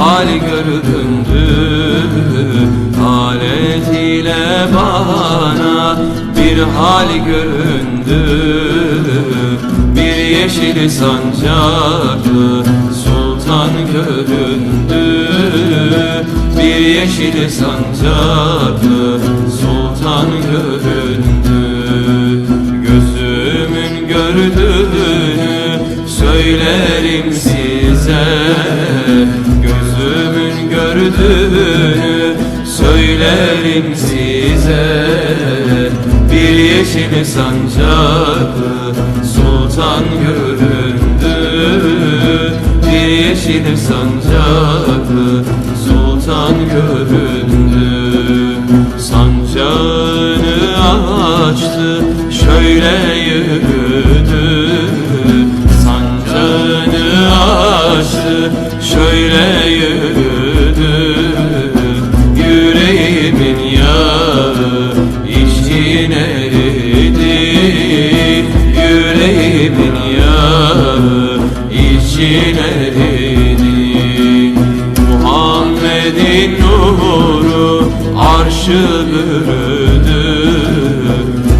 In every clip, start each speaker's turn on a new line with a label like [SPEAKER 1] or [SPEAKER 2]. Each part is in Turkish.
[SPEAKER 1] bir hal göründü Alet ile bana bir hal göründü. Bir yeşil sancaklı sultan göründü. Bir yeşil sancaklı sultan göründü. Gözümün gördüğünü söylerim size Gözümün gördüğünü söylerim size. Bir yeşil sancaklı sultan göründü. Bir yeşil sancaklı sultan göründü açtı şöyle yürüdü Yüreğimin yağı içkin eridi Yüreğimin yağı içkin eridi Muhammed'in nuru arşı bürüdü.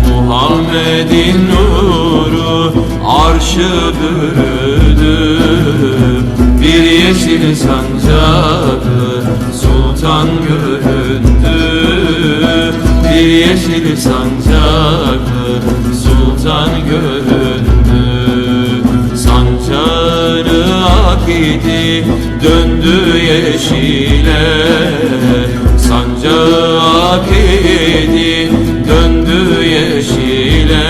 [SPEAKER 1] Muhammed'in nuru arşı bürüdü yeşil sancaklı sultan göründü Bir yeşil sancaklı sultan göründü Sancağını ak idi döndü yeşile. Sancağı ak idi döndü yeşile.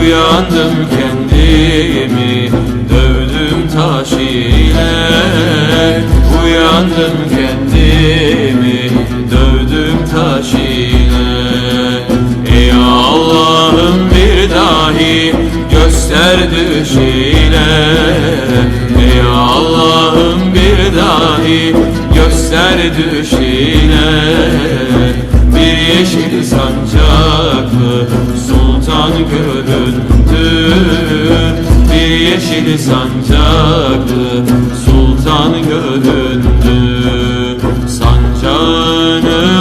[SPEAKER 1] Uyandım kendimi Uyandım kendimi dövdüm taş ile Ey Allah'ım bir dahi göster düşüyle. Ey Allah'ım bir dahi göster düşüyle. Bir yeşil sancaklı sultan göründü Bir yeşil sancaklı sultan göründü Sancağını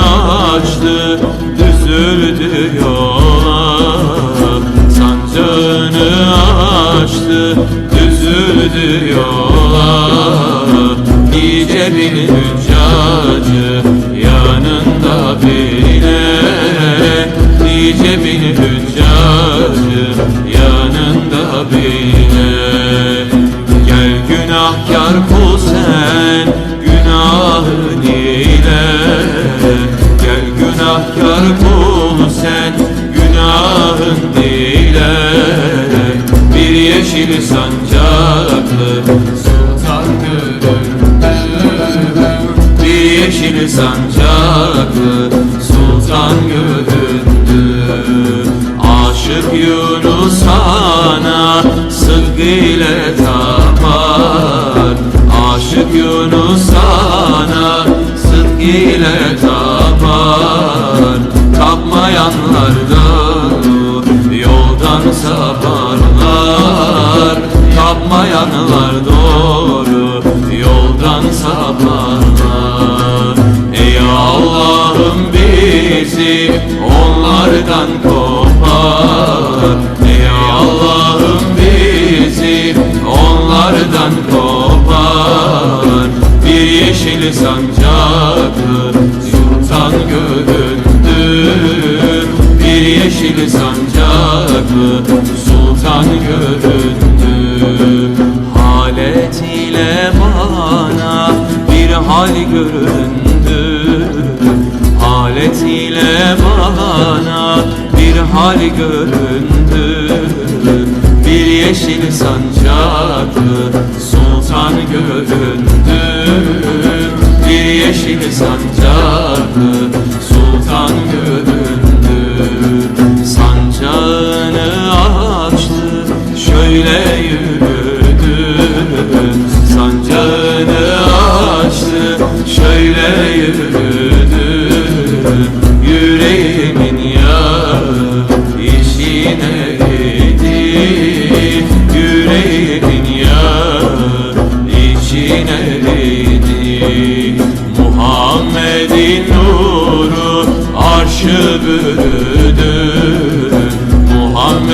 [SPEAKER 1] açtı düzüldü yola. Sancağını açtı düzüldü yola. Nice bir hüccacı yanında bile. Nice bir hüccacı yanında bile Gel günahkar kul sen günahın ile Bir yeşil sancaklı sultan göründü Bir yeşil sancaklı sultan göründü Aşık Yunus ana sıdkı ile tapar. Aşık Yunus ana sıdkı ile tapar Tapmayanlar da yoldan saparlar Tapmayanlar doğru yoldan saparlar Ey Allah'ım bizi onlardan kopar. Ey Allah'ım bizi onlardan kopar. Bir yeşil sancaklı yeşil sancaklı sultan göründü. Halet ile bana bir hal göründü. Halet ile bana bir hal göründü. Bir yeşil sancaklı sultan göründü. Bir yeşil sancaklı sultan göründü Sancağını açtı. Şöyle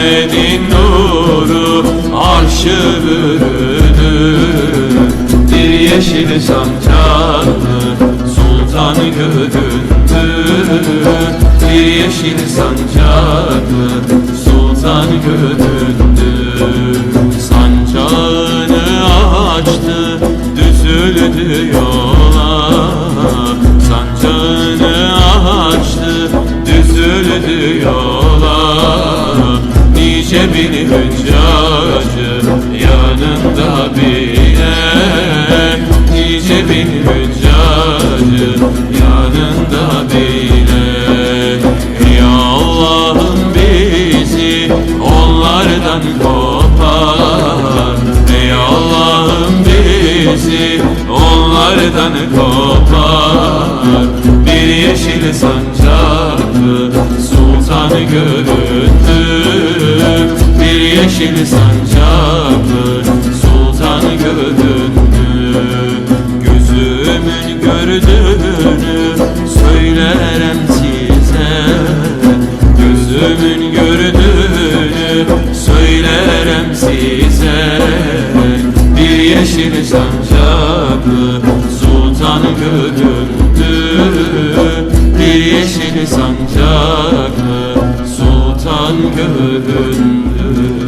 [SPEAKER 1] Muhammed'in nuru arşı bürüdü Bir yeşil sancaklı sultan göründü. Bir yeşil sancaklı sultan göründü. Sancağını açtı düzüldü yola. Sancağını açtı düzüldü yola Bin hüccacı yanında bile. Nice bin hüccacı yanında bile. Ya Allah'ım bizi onlardan kopar. Ey Allah'ım bizi onlardan kopar. Bir yeşil sancaklı sultan göründü Yeşil sancaklı sultan göründü Gözümün gördüğünü söylerim size. Gözümün gördüğünü söylerim size. Bir yeşil sancaklı sultan göründü Bir yeşil sancaklı sultan göründü